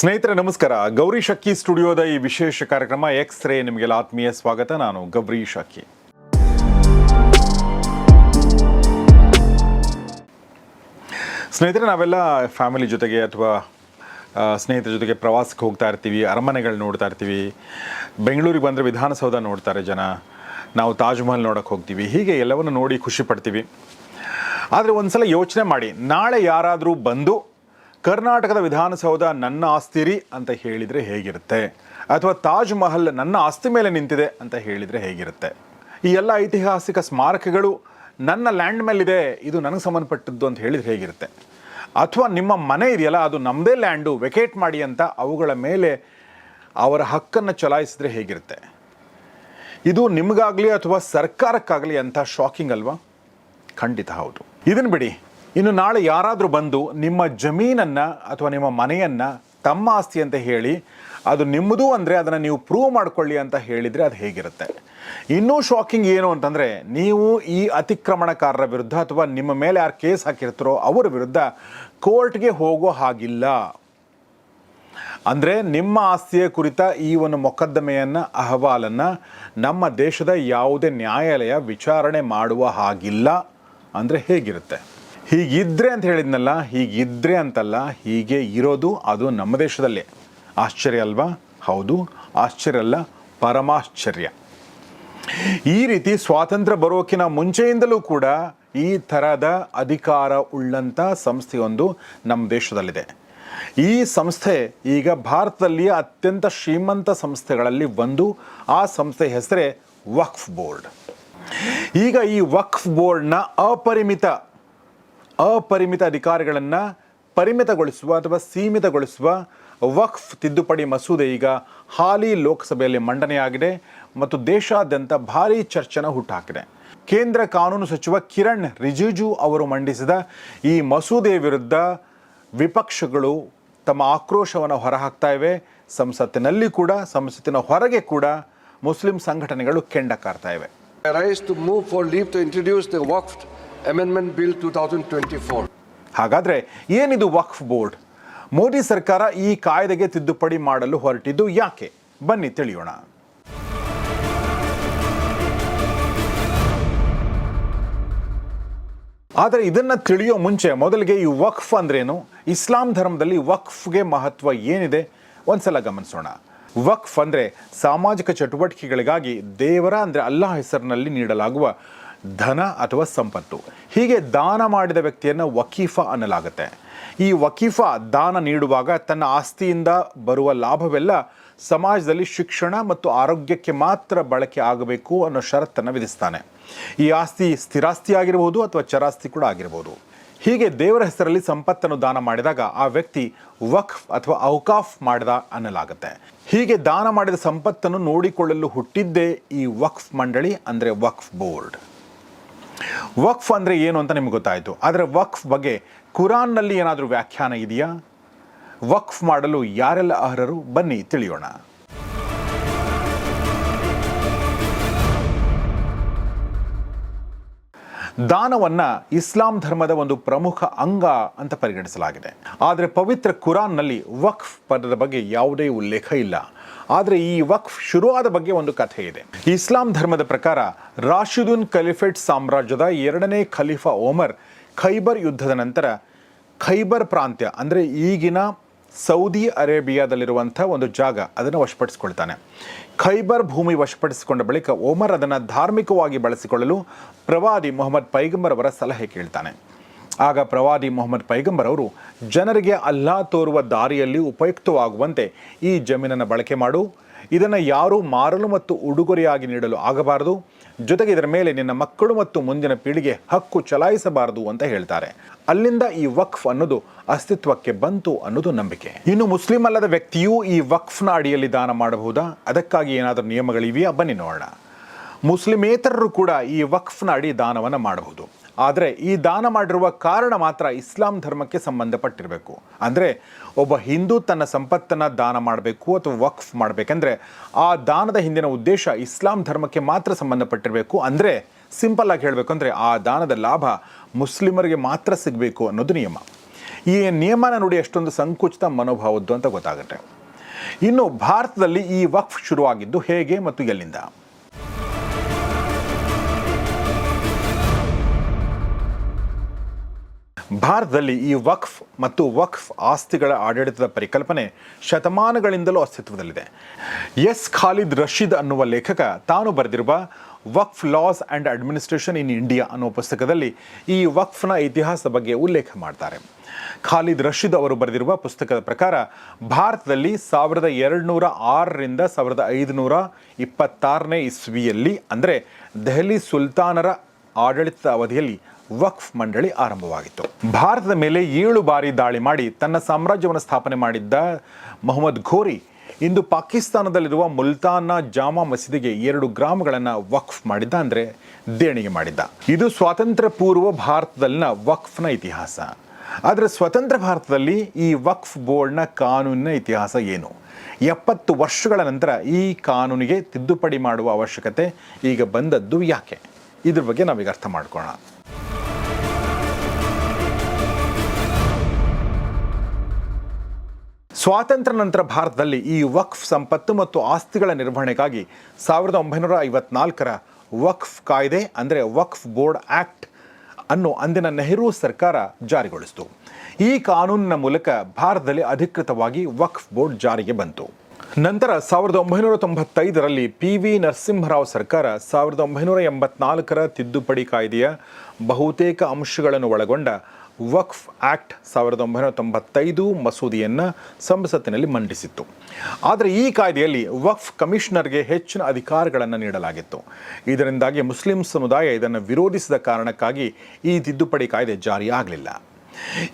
ಸ್ನೇಹಿತರೆ, ನಮಸ್ಕಾರ. ಗೌರಿ ಶಕ್ಕಿ ಸ್ಟುಡಿಯೋದ ಈ ವಿಶೇಷ ಕಾರ್ಯಕ್ರಮ ಎಕ್ಸ್ ರೇ ನಿಮಗೆಲ್ಲ ಆತ್ಮೀಯ ಸ್ವಾಗತ. ನಾನು ಗೌರಿ ಶಕ್ಕಿ. ಸ್ನೇಹಿತರೆ, ನಾವೆಲ್ಲ ಫ್ಯಾಮಿಲಿ ಜೊತೆಗೆ ಅಥವಾ ಸ್ನೇಹಿತರ ಜೊತೆಗೆ ಪ್ರವಾಸಕ್ಕೆ ಹೋಗ್ತಾ ಇರ್ತೀವಿ, ಅರಮನೆಗಳು ನೋಡ್ತಾ ಇರ್ತೀವಿ. ಬೆಂಗಳೂರಿಗೆ ಬಂದರೆ ವಿಧಾನಸೌಧ ನೋಡ್ತಾರೆ ಜನ. ನಾವು ತಾಜ್ ಮಹಲ್ ನೋಡಕ್ಕೆ ಹೋಗ್ತೀವಿ. ಹೀಗೆ ಎಲ್ಲವನ್ನು ನೋಡಿ ಖುಷಿ ಪಡ್ತೀವಿ. ಆದರೆ ಒಂದು ಸಲ ಯೋಚನೆ ಮಾಡಿ, ನಾಳೆ ಯಾರಾದರೂ ಬಂದು ಕರ್ನಾಟಕದ ವಿಧಾನಸೌಧ ನನ್ನ ಆಸ್ತಿರಿ ಅಂತ ಹೇಳಿದರೆ ಹೇಗಿರುತ್ತೆ? ಅಥವಾ ತಾಜ್ ಮಹಲ್ ನನ್ನ ಆಸ್ತಿ ಮೇಲೆ ನಿಂತಿದೆ ಅಂತ ಹೇಳಿದರೆ ಹೇಗಿರುತ್ತೆ? ಈ ಎಲ್ಲ ಐತಿಹಾಸಿಕ ಸ್ಮಾರಕಗಳು ನನ್ನ ಲ್ಯಾಂಡ್ ಮೇಲಿದೆ, ಇದು ನನಗೆ ಸಂಬಂಧಪಟ್ಟದ್ದು ಅಂತ ಹೇಳಿದರೆ ಹೇಗಿರುತ್ತೆ? ಅಥವಾ ನಿಮ್ಮ ಮನೆ ಇದೆಯಲ್ಲ, ಅದು ನಮ್ಮದೇ ಲ್ಯಾಂಡು, ವೆಕೇಟ್ ಮಾಡಿ ಅಂತ ಅವುಗಳ ಮೇಲೆ ಅವರ ಹಕ್ಕನ್ನು ಚಲಾಯಿಸಿದ್ರೆ ಹೇಗಿರುತ್ತೆ? ಇದು ನಿಮಗಾಗಲಿ ಅಥವಾ ಸರ್ಕಾರಕ್ಕಾಗಲಿ ಅಂತ ಶಾಕಿಂಗ್ ಅಲ್ವಾ? ಖಂಡಿತ ಹೌದು. ಇದನ್ನು ಬಿಡಿ. ಇನ್ನು ನಾಳೆ ಯಾರಾದರೂ ಬಂದು ನಿಮ್ಮ ಜಮೀನನ್ನು ಅಥವಾ ನಿಮ್ಮ ಮನೆಯನ್ನು ತಮ್ಮ ಆಸ್ತಿ ಅಂತ ಹೇಳಿ, ಅದು ನಿಮ್ಮದು ಅಂದರೆ ಅದನ್ನು ನೀವು ಪ್ರೂವ್ ಮಾಡಿಕೊಳ್ಳಿ ಅಂತ ಹೇಳಿದರೆ ಅದು ಹೇಗಿರುತ್ತೆ? ಇನ್ನೂ ಶಾಕಿಂಗ್ ಏನು ಅಂತಂದರೆ, ನೀವು ಈ ಅತಿಕ್ರಮಣಕಾರರ ವಿರುದ್ಧ ಅಥವಾ ನಿಮ್ಮ ಮೇಲೆ ಯಾರು ಕೇಸ್ ಹಾಕಿರ್ತಾರೋ ಅವರ ವಿರುದ್ಧ ಕೋರ್ಟ್ಗೆ ಹೋಗೋ ಹಾಗಿಲ್ಲ. ಅಂದರೆ ನಿಮ್ಮ ಆಸ್ತಿಯ ಕುರಿತ ಈ ಒಂದು ಮೊಕದ್ದಮೆಯನ್ನು, ಅಹವಾಲನ್ನು ನಮ್ಮ ದೇಶದ ಯಾವುದೇ ನ್ಯಾಯಾಲಯ ವಿಚಾರಣೆ ಮಾಡುವ ಹಾಗಿಲ್ಲ ಅಂದರೆ ಹೇಗಿರುತ್ತೆ? ಹೀಗಿದ್ರೆ ಅಂತ ಹೇಳಿದ್ನಲ್ಲ, ಹೀಗಿದ್ರೆ ಅಂತಲ್ಲ, ಹೀಗೆ ಇರೋದು ಅದು ನಮ್ಮ ದೇಶದಲ್ಲೇ. ಆಶ್ಚರ್ಯ ಅಲ್ವಾ? ಹೌದು, ಆಶ್ಚರ್ಯ ಅಲ್ಲ, ಪರಮಾಶ್ಚರ್ಯ. ಈ ರೀತಿ ಸ್ವಾತಂತ್ರ್ಯ ಬರೋಕಿನ ಮುಂಚೆಯಿಂದಲೂ ಕೂಡ ಈ ಥರದ ಅಧಿಕಾರ ಉಳ್ಳಂಥ ಸಂಸ್ಥೆಯೊಂದು ನಮ್ಮ ದೇಶದಲ್ಲಿದೆ. ಈ ಸಂಸ್ಥೆ ಈಗ ಭಾರತದಲ್ಲಿಯ ಅತ್ಯಂತ ಶ್ರೀಮಂತ ಸಂಸ್ಥೆಗಳಲ್ಲಿ ಒಂದು. ಆ ಸಂಸ್ಥೆ ಹೆಸರೇ ವಕ್ಫ್ ಬೋರ್ಡ್. ಈಗ ಈ ವಕ್ಫ್ ಬೋರ್ಡ್ನ ಅಪರಿಮಿತ ಅಪರಿಮಿತ ಅಧಿಕಾರಗಳನ್ನು ಪರಿಮಿತಗೊಳಿಸುವ ಅಥವಾ ಸೀಮಿತಗೊಳಿಸುವ ವಕ್ಫ್ ತಿದ್ದುಪಡಿ ಮಸೂದೆ ಈಗ ಹಾಲಿ ಲೋಕಸಭೆಯಲ್ಲಿ ಮಂಡನೆಯಾಗಿದೆ ಮತ್ತು ದೇಶಾದ್ಯಂತ ಭಾರೀ ಚರ್ಚೆನ ಹುಟ್ಟುಹಾಕಿದೆ ಕೇಂದ್ರ ಕಾನೂನು ಸಚಿವ ಕಿರಣ್ ರಿಜಿಜು ಅವರು ಮಂಡಿಸಿದ ಈ ಮಸೂದೆಯ ವಿರುದ್ಧ ವಿಪಕ್ಷಗಳು ತಮ್ಮ ಆಕ್ರೋಶವನ್ನು ಹೊರಹಾಕ್ತಾ ಇವೆ. ಸಂಸತ್ತಿನಲ್ಲಿ ಕೂಡ, ಸಂಸತ್ತಿನ ಹೊರಗೆ ಕೂಡ ಮುಸ್ಲಿಂ ಸಂಘಟನೆಗಳು ಕೆಂಡ ಕಾರ್ತಾ ಇವೆ I bill two thousand twenty four to introduce the Waqf Amendment Bill 2024. ಹಾಗಾದರೆ ಏನಿದು ವಕ್ಫ್ ಬೋರ್ಡ್? ಮೋದಿ ಸರ್ಕಾರ ಈ ಕಾಯ್ದೆಗೆ ತಿದ್ದುಪಡಿ ಮಾಡಲು ಹೊರಟಿದ್ದು ಯಾಕೆ? ಬನ್ನಿ ತಿಳಿಯೋಣ. ಆದರೆ ಇದನ್ನು ತಿಳಿಯೋ ಮುಂಚೆ ಮೊದಲಿಗೆ ಈ ವಕ್ಫ್ ಅಂದ್ರೇನು? ಇಸ್ಲಾಂ ಧರ್ಮದಲ್ಲಿ ವಕ್ಫ್ಗೆ ಮಹತ್ವ ಏನಿದೆ? ಒಂದ್ಸಲ ಗಮನಿಸೋಣ. ವಕ್ಫ್ ಅಂದರೆ ಸಾಮಾಜಿಕ ಚಟುವಟಿಕೆಗಳಿಗಾಗಿ ದೇವರ ಅಂದರೆ ಅಲ್ಲಾಹ್ ಹೆಸರಿನಲ್ಲಿ ನೀಡಲಾಗುವ ಧನ ಅಥವಾ ಸಂಪತ್ತು. ಹೀಗೆ ದಾನ ಮಾಡಿದ ವ್ಯಕ್ತಿಯನ್ನು ವಕೀಫ ಅನ್ನಲಾಗುತ್ತೆ. ಈ ವಕೀಫ ದಾನ ನೀಡುವಾಗ ತನ್ನ ಆಸ್ತಿಯಿಂದ ಬರುವ ಲಾಭವೆಲ್ಲ ಸಮಾಜದಲ್ಲಿ ಶಿಕ್ಷಣ ಮತ್ತು ಆರೋಗ್ಯಕ್ಕೆ ಮಾತ್ರ ಬಳಕೆ ಆಗಬೇಕು ಅನ್ನೋ ಷರತ್ತನ್ನು ವಿಧಿಸ್ತಾನೆ. ಈ ಆಸ್ತಿ ಸ್ಥಿರಾಸ್ತಿ ಆಗಿರಬಹುದು ಅಥವಾ ಚರಾಸ್ತಿ ಕೂಡ ಆಗಿರಬಹುದು ಹೀಗೆ ದೇವರ ಹೆಸರಲ್ಲಿ ಸಂಪತ್ತನ್ನು ದಾನ ಮಾಡಿದಾಗ ಆ ವ್ಯಕ್ತಿ ವಕ್ಫ್ ಅಥವಾ ಔಕಾಫ್ ಮಾಡಿದ ಅನ್ನಲಾಗುತ್ತೆ. ಹೀಗೆ ದಾನ ಮಾಡಿದ ಸಂಪತ್ತನ್ನು ನೋಡಿಕೊಳ್ಳಲು ಹುಟ್ಟಿದ್ದೇ ಈ ವಕ್ಫ್ ಮಂಡಳಿ, ಅಂದರೆ ವಕ್ಫ್ ಬೋರ್ಡ್. ವಕ್ಫ್ ಅಂದರೆ ಏನು ಅಂತ ನಿಮ್ಗೆ ಗೊತ್ತಾಯಿತು. ಆದರೆ ವಕ್ಫ್ ಬಗ್ಗೆ ಕುರಾನ್ನಲ್ಲಿ ಏನಾದರೂ ವ್ಯಾಖ್ಯಾನ ಇದೆಯಾ? ವಕ್ಫ್ ಮಾಡಲು ಯಾರೆಲ್ಲ ಅರ್ಹರು? ಬನ್ನಿ ತಿಳಿಯೋಣ. ದಾನವನ್ನ ಇಸ್ಲಾಂ ಧರ್ಮದ ಒಂದು ಪ್ರಮುಖ ಅಂಗ ಅಂತ ಪರಿಗಣಿಸಲಾಗಿದೆ. ಆದರೆ ಪವಿತ್ರ ಕುರಾನ್ನಲ್ಲಿ ವಕ್ಫ್ ಪದದ ಬಗ್ಗೆ ಯಾವುದೇ ಉಲ್ಲೇಖ ಇಲ್ಲ. ಆದರೆ ಈ ವಕ್ಫ್ ಶುರುವಾದ ಬಗ್ಗೆ ಒಂದು ಕಥೆ ಇದೆ. ಇಸ್ಲಾಂ ಧರ್ಮದ ಪ್ರಕಾರ ರಾಶಿದುನ್ ಖಲಿಫೆಟ್ ಸಾಮ್ರಾಜ್ಯದ ಎರಡನೇ ಖಲೀಫಾ ಓಮರ್ ಖೈಬರ್ ಯುದ್ಧದ ನಂತರ ಖೈಬರ್ ಪ್ರಾಂತ್ಯ, ಅಂದರೆ ಈಗಿನ ಸೌದಿ ಅರೇಬಿಯಾದಲ್ಲಿರುವಂಥ ಒಂದು ಜಾಗ, ಅದನ್ನು ವಶಪಡಿಸಿಕೊಳ್ತಾನೆ. ಖೈಬರ್ ಭೂಮಿ ವಶಪಡಿಸಿಕೊಂಡ ಬಳಿಕ ಓಮರ್ ಅದನ್ನು ಧಾರ್ಮಿಕವಾಗಿ ಬಳಸಿಕೊಳ್ಳಲು ಪ್ರವಾದಿ ಮೊಹಮ್ಮದ್ ಪೈಗಂಬರ್ ಅವರ ಸಲಹೆ ಕೇಳ್ತಾನೆ. ಆಗ ಪ್ರವಾದಿ ಮೊಹಮ್ಮದ್ ಪೈಗಂಬರ್ ಅವರು, ಜನರಿಗೆ ಅಲ್ಲಾ ತೋರುವ ದಾರಿಯಲ್ಲಿ ಉಪಯುಕ್ತವಾಗುವಂತೆ ಈ ಜಮೀನನ್ನು ಬಳಕೆ ಮಾಡು. ಇದನ್ನು ಯಾರೂ ಮಾರಲು ಮತ್ತು ಉಡುಗೊರೆಯಾಗಿ ನೀಡಲು ಆಗಬಾರದು. ಜೊತೆಗೆ ಇದರ ಮೇಲೆ ನಿನ್ನ ಮಕ್ಕಳು ಮತ್ತು ಮುಂದಿನ ಪೀಳಿಗೆ ಹಕ್ಕು ಚಲಾಯಿಸಬಾರದು ಅಂತ ಹೇಳ್ತಾರೆ. ಅಲ್ಲಿಂದ ಈ ವಕ್ಫ್ ಅನ್ನೋದು ಅಸ್ತಿತ್ವಕ್ಕೆ ಬಂತು ಅನ್ನೋದು ನಂಬಿಕೆ. ಇನ್ನು ಮುಸ್ಲಿಂ ಅಲ್ಲದ ವ್ಯಕ್ತಿಯೂ ಈ ವಕ್ಫ್ನ ಅಡಿಯಲ್ಲಿ ದಾನ ಮಾಡಬಹುದಾ? ಅದಕ್ಕಾಗಿ ಏನಾದರೂ ನಿಯಮಗಳಿವೆಯಾ? ಬನ್ನಿ ನೋಡೋಣ. ಮುಸ್ಲಿಮೇತರರು ಕೂಡ ಈ ವಕ್ಫ್ನ ಅಡಿ ದಾನವನ್ನು ಮಾಡಬಹುದು. ಆದರೆ ಈ ದಾನ ಮಾಡಿರುವ ಕಾರಣ ಮಾತ್ರ ಇಸ್ಲಾಂ ಧರ್ಮಕ್ಕೆ ಸಂಬಂಧಪಟ್ಟಿರಬೇಕು. ಅಂದರೆ ಒಬ್ಬ ಹಿಂದೂ ತನ್ನ ಸಂಪತ್ತನ್ನು ದಾನ ಮಾಡಬೇಕು ಅಥವಾ ವಕ್ಫ್ ಮಾಡಬೇಕಂದ್ರೆ ಆ ದಾನದ ಹಿಂದಿನ ಉದ್ದೇಶ ಇಸ್ಲಾಂ ಧರ್ಮಕ್ಕೆ ಮಾತ್ರ ಸಂಬಂಧಪಟ್ಟಿರಬೇಕು. ಅಂದರೆ ಸಿಂಪಲ್ ಆಗಿ ಹೇಳಬೇಕು ಅಂದರೆ ಆ ದಾನದ ಲಾಭ ಮುಸ್ಲಿಮರಿಗೆ ಮಾತ್ರ ಸಿಗಬೇಕು ಅನ್ನೋದು ನಿಯಮ. ಈ ನಿಯಮನ ನೋಡಿ ಅಷ್ಟೊಂದು ಸಂಕುಚಿತ ಮನೋಭಾವದ್ದು ಅಂತ ಗೊತ್ತಾಗುತ್ತೆ. ಇನ್ನು ಭಾರತದಲ್ಲಿ ಈ ವಕ್ಫ್ ಶುರುವಾಗಿದ್ದು ಹೇಗೆ ಮತ್ತು ಎಲ್ಲಿಂದ? ಭಾರತದಲ್ಲಿ ಈ ವಕ್ಫ್ ಮತ್ತು ವಕ್ಫ್ ಆಸ್ತಿಗಳ ಆಡಳಿತದ ಪರಿಕಲ್ಪನೆ ಶತಮಾನಗಳಿಂದಲೂ ಅಸ್ತಿತ್ವದಲ್ಲಿದೆ. ಎಸ್ ಖಾಲಿದ್ ರಶೀದ್ ಅನ್ನುವ ಲೇಖಕ ತಾನು ಬರೆದಿರುವ Waqf laws and administration in India ಅನ್ನೋ ಪುಸ್ತಕದಲ್ಲಿ ಈ ವಕ್ಫ್ನ ಇತಿಹಾಸದ ಬಗ್ಗೆ ಉಲ್ಲೇಖ ಮಾಡ್ತಾರೆ. ಖಾಲಿದ್ ರಶೀದ್ ಅವರು ಬರೆದಿರುವ ಪುಸ್ತಕದ ಪ್ರಕಾರ ಭಾರತದಲ್ಲಿ ಸಾವಿರದ ಎರಡುನೂರ ಆರರಿಂದ ಸಾವಿರದ ಐದುನೂರ ಇಪ್ಪತ್ತಾರನೇ ಇಸ್ವಿಯಲ್ಲಿ, ಅಂದರೆ ದೆಹಲಿ ಸುಲ್ತಾನರ ಆಡಳಿತದ ಅವಧಿಯಲ್ಲಿ ವಕ್ಫ್ ಮಂಡಳಿ ಆರಂಭವಾಗಿತ್ತು. ಭಾರತದ ಮೇಲೆ ಏಳು ಬಾರಿ ದಾಳಿ ಮಾಡಿ ತನ್ನ ಸಾಮ್ರಾಜ್ಯವನ್ನು ಸ್ಥಾಪನೆ ಮಾಡಿದ್ದ ಮೊಹಮ್ಮದ್ ಘೋರಿ ಇಂದು ಪಾಕಿಸ್ತಾನದಲ್ಲಿರುವ ಮುಲ್ತಾನ ಜಾಮಾ ಮಸೀದಿಗೆ ಎರಡು ಗ್ರಾಮಗಳನ್ನು ವಕ್ಫ್ ಮಾಡಿದ್ದ ಅಂದರೆ ದೇಣಿಗೆ ಮಾಡಿದ್ದ. ಇದು ಸ್ವಾತಂತ್ರ್ಯ ಪೂರ್ವ ಭಾರತದಲ್ಲಿನ ವಕ್ಫ್ನ ಇತಿಹಾಸ. ಆದರೆ ಸ್ವತಂತ್ರ ಭಾರತದಲ್ಲಿ ಈ ವಕ್ಫ್ ಬೋರ್ಡ್ನ ಕಾನೂನಿನ ಇತಿಹಾಸ ಏನು? ಎಪ್ಪತ್ತು ವರ್ಷಗಳ ನಂತರ ಈ ಕಾನೂನಿಗೆ ತಿದ್ದುಪಡಿ ಮಾಡುವ ಅವಶ್ಯಕತೆ ಈಗ ಬಂದದ್ದು ಯಾಕೆ? ಇದ್ರ ಬಗ್ಗೆ ನಾವೀಗ ಅರ್ಥ ಮಾಡ್ಕೊಳ್ಳೋಣ ಸ್ವಾತಂತ್ರ್ಯ ನಂತರ ಭಾರತದಲ್ಲಿ ಈ ವಕ್ಫ್ ಸಂಪತ್ತು ಮತ್ತು ಆಸ್ತಿಗಳ ನಿರ್ವಹಣೆಗಾಗಿ ಸಾವಿರದ ಒಂಬೈನೂರ ಐವತ್ನಾಲ್ಕರ ವಕ್ಫ್ ಕಾಯ್ದೆ, ಅಂದರೆ ವಕ್ಫ್ ಬೋರ್ಡ್ ಆ್ಯಕ್ಟ್ ಅನ್ನು ಅಂದಿನ ನೆಹರು ಸರ್ಕಾರ ಜಾರಿಗೊಳಿಸಿತು. ಈ ಕಾನೂನಿನ ಮೂಲಕ ಭಾರತದಲ್ಲಿ ಅಧಿಕೃತವಾಗಿ ವಕ್ಫ್ ಬೋರ್ಡ್ ಜಾರಿಗೆ ಬಂತು. ನಂತರ ಸಾವಿರದ ಒಂಬೈನೂರ ತೊಂಬತ್ತೈದರಲ್ಲಿ ಪಿ ವಿ ನರಸಿಂಹರಾವ್ ಸರ್ಕಾರ ಸಾವಿರದ ಒಂಬೈನೂರ ಎಂಬತ್ನಾಲ್ಕರ ತಿದ್ದುಪಡಿ ಕಾಯ್ದೆಯ ಬಹುತೇಕ ಅಂಶಗಳನ್ನು ಒಳಗೊಂಡ ವಕ್ಫ್ ಆ್ಯಕ್ಟ್ ಸಾವಿರದ ಒಂಬೈನೂರ ತೊಂಬತ್ತೈದು ಮಸೂದೆಯನ್ನು ಸಂಸತ್ತಿನಲ್ಲಿ ಮಂಡಿಸಿತ್ತು. ಆದರೆ ಈ ಕಾಯ್ದೆಯಲ್ಲಿ ವಕ್ಫ್ ಕಮಿಷನರ್ಗೆ ಹೆಚ್ಚಿನ ಅಧಿಕಾರಗಳನ್ನು ನೀಡಲಾಗಿತ್ತು. ಇದರಿಂದಾಗಿ ಮುಸ್ಲಿಂ ಸಮುದಾಯ ಇದನ್ನು ವಿರೋಧಿಸಿದ ಕಾರಣಕ್ಕಾಗಿ ಈ ತಿದ್ದುಪಡಿ ಕಾಯ್ದೆ ಜಾರಿಯಾಗಲಿಲ್ಲ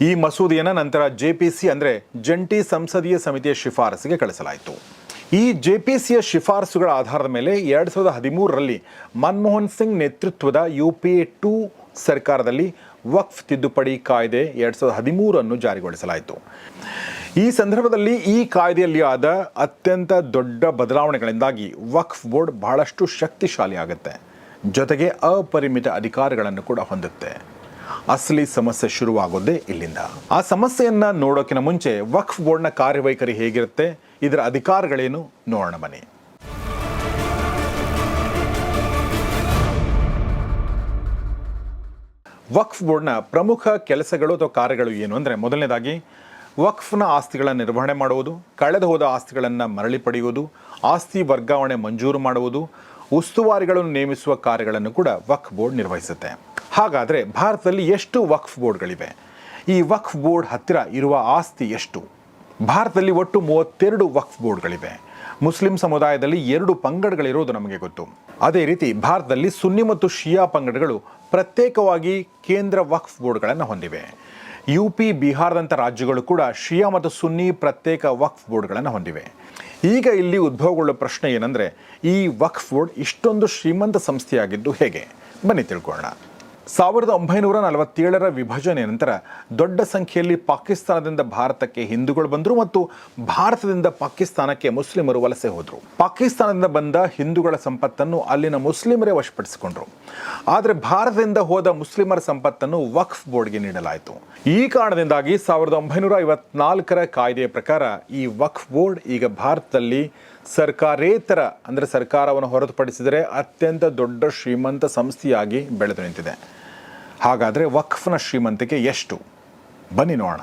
ಈ ಮಸೂದೆಯನ್ನು ನಂತರ ಜೆ ಪಿ ಸಿ ಅಂದರೆ ಜಂಟಿ ಸಂಸದೀಯ ಸಮಿತಿಯ ಶಿಫಾರಸಿಗೆ ಕಳಿಸಲಾಯಿತು. ಈ ಜೆ ಪಿ ಸಿಯ ಶಿಫಾರಸುಗಳ ಆಧಾರದ ಮೇಲೆ ಎರಡು ಸಾವಿರದ ಹದಿಮೂರರಲ್ಲಿ ಮನಮೋಹನ್ ಸಿಂಗ್ ನೇತೃತ್ವದ ಯು ಪಿ ಎ ಟೂ ಸರ್ಕಾರದಲ್ಲಿ ವಕ್ಫ್ ತಿದ್ದುಪಡಿ ಕಾಯ್ದೆ ಎರಡು ಸಾವಿರದ ಹದಿಮೂರನ್ನು ಜಾರಿಗೊಳಿಸಲಾಯಿತು. ಈ ಸಂದರ್ಭದಲ್ಲಿ ಈ ಕಾಯ್ದೆಯಲ್ಲಿ ಆದ ಅತ್ಯಂತ ದೊಡ್ಡ ಬದಲಾವಣೆಗಳಿಂದಾಗಿ ವಕ್ಫ್ ಬೋರ್ಡ್ ಬಹಳಷ್ಟು ಶಕ್ತಿಶಾಲಿ ಆಗುತ್ತೆ ಜೊತೆಗೆ ಅಪರಿಮಿತ ಅಧಿಕಾರಗಳನ್ನು ಕೂಡ ಹೊಂದುತ್ತೆ. ಅಸಲಿ ಸಮಸ್ಯೆ ಶುರುವಾಗೋದೇ ಇಲ್ಲಿಂದ. ಆ ಸಮಸ್ಯೆಯನ್ನು ನೋಡೋಕಿನ ಮುಂಚೆ ವಕ್ಫ್ ಬೋರ್ಡ್ನ ಕಾರ್ಯವೈಖರಿ ಹೇಗಿರುತ್ತೆ? ಇದರ ಅಧಿಕಾರಗಳೇನು? ನೋಡೋಣ ಬನ್ನಿ. ವಕ್ಫ್ ಬೋರ್ಡ್ನ ಪ್ರಮುಖ ಕೆಲಸಗಳು ಅಥವಾ ಕಾರ್ಯಗಳು ಏನು ಅಂದರೆ ಮೊದಲನೇದಾಗಿ ವಕ್ಫ್ನ ಆಸ್ತಿಗಳ ನಿರ್ವಹಣೆ ಮಾಡುವುದು, ಕಳೆದು ಹೋದ ಆಸ್ತಿಗಳನ್ನು ಮರಳಿ ಪಡೆಯುವುದು, ಆಸ್ತಿ ವರ್ಗಾವಣೆ ಮಂಜೂರು ಮಾಡುವುದು, ಉಸ್ತುವಾರಿಗಳನ್ನು ನೇಮಿಸುವ ಕಾರ್ಯಗಳನ್ನು ಕೂಡ ವಕ್ಫ್ ಬೋರ್ಡ್ ನಿರ್ವಹಿಸುತ್ತೆ. ಹಾಗಾದರೆ ಭಾರತದಲ್ಲಿ ಎಷ್ಟು ವಕ್ಫ್ ಬೋರ್ಡ್ಗಳಿವೆ? ಈ ವಕ್ಫ್ ಬೋರ್ಡ್ ಹತ್ತಿರ ಇರುವ ಆಸ್ತಿ ಎಷ್ಟು? ಭಾರತದಲ್ಲಿ ಒಟ್ಟು ಮೂವತ್ತೆರಡು ವಕ್ಫ್ ಬೋರ್ಡ್ಗಳಿವೆ. ಮುಸ್ಲಿಂ ಸಮುದಾಯದಲ್ಲಿ ಎರಡು ಪಂಗಡಗಳಿರೋದು ನಮಗೆ ಗೊತ್ತು. ಅದೇ ರೀತಿ ಭಾರತದಲ್ಲಿ ಸುನ್ನಿ ಮತ್ತು ಶಿಯಾ ಪಂಗಡಗಳು ಪ್ರತ್ಯೇಕವಾಗಿ ಕೇಂದ್ರ ವಕ್ಫ್ ಬೋರ್ಡ್ಗಳನ್ನು ಹೊಂದಿವೆ. ಯು ಪಿ ಬಿಹಾರದಂಥ ರಾಜ್ಯಗಳು ಕೂಡ ಶಿಯಾ ಮತ್ತು ಸುನ್ನಿ ಪ್ರತ್ಯೇಕ ವಕ್ಫ್ ಬೋರ್ಡ್ಗಳನ್ನು ಹೊಂದಿವೆ. ಈಗ ಇಲ್ಲಿ ಉದ್ಭವಗೊಳ್ಳುವ ಪ್ರಶ್ನೆ ಏನಂದರೆ ಈ ವಕ್ಫ್ ಬೋರ್ಡ್ ಇಷ್ಟೊಂದು ಶ್ರೀಮಂತ ಸಂಸ್ಥೆಯಾಗಿದ್ದು ಹೇಗೆ? ಬನ್ನಿ ತಿಳ್ಕೊಳ್ಳೋಣ. ಸಾವಿರದ ಒಂಬೈನೂರ ನಲವತ್ತೇಳರ ವಿಭಜನೆ ನಂತರ ದೊಡ್ಡ ಸಂಖ್ಯೆಯಲ್ಲಿ ಪಾಕಿಸ್ತಾನದಿಂದ ಭಾರತಕ್ಕೆ ಹಿಂದೂಗಳು ಬಂದರು ಮತ್ತು ಭಾರತದಿಂದ ಪಾಕಿಸ್ತಾನಕ್ಕೆ ಮುಸ್ಲಿಮರು ವಲಸೆ ಹೋದರು. ಪಾಕಿಸ್ತಾನದಿಂದ ಬಂದ ಹಿಂದೂಗಳ ಸಂಪತ್ತನ್ನು ಅಲ್ಲಿನ ಮುಸ್ಲಿಮರೇ ವಶಪಡಿಸಿಕೊಂಡರು. ಆದರೆ ಭಾರತದಿಂದ ಹೋದ ಮುಸ್ಲಿಮರ ಸಂಪತ್ತನ್ನು ವಕ್ಫ್ ಬೋರ್ಡ್ಗೆ ನೀಡಲಾಯಿತು. ಈ ಕಾರಣದಿಂದಾಗಿ ಸಾವಿರದ ಒಂಬೈನೂರ ಐವತ್ನಾಲ್ಕರ ಕಾಯ್ದೆಯ ಪ್ರಕಾರ ಈ ವಕ್ಫ್ ಬೋರ್ಡ್ ಈಗ ಭಾರತದಲ್ಲಿ ಸರ್ಕಾರೇತರ, ಅಂದರೆ ಸರ್ಕಾರವನ್ನು ಹೊರತುಪಡಿಸಿದರೆ ಅತ್ಯಂತ ದೊಡ್ಡ ಶ್ರೀಮಂತ ಸಂಸ್ಥೆಯಾಗಿ ಬೆಳೆದು ನಿಂತಿದೆ. ಹಾಗಾದರೆ ವಕ್ಫ್ನ ಶ್ರೀಮಂತಿಕೆ ಎಷ್ಟು? ಬನ್ನಿ ನೋಡೋಣ.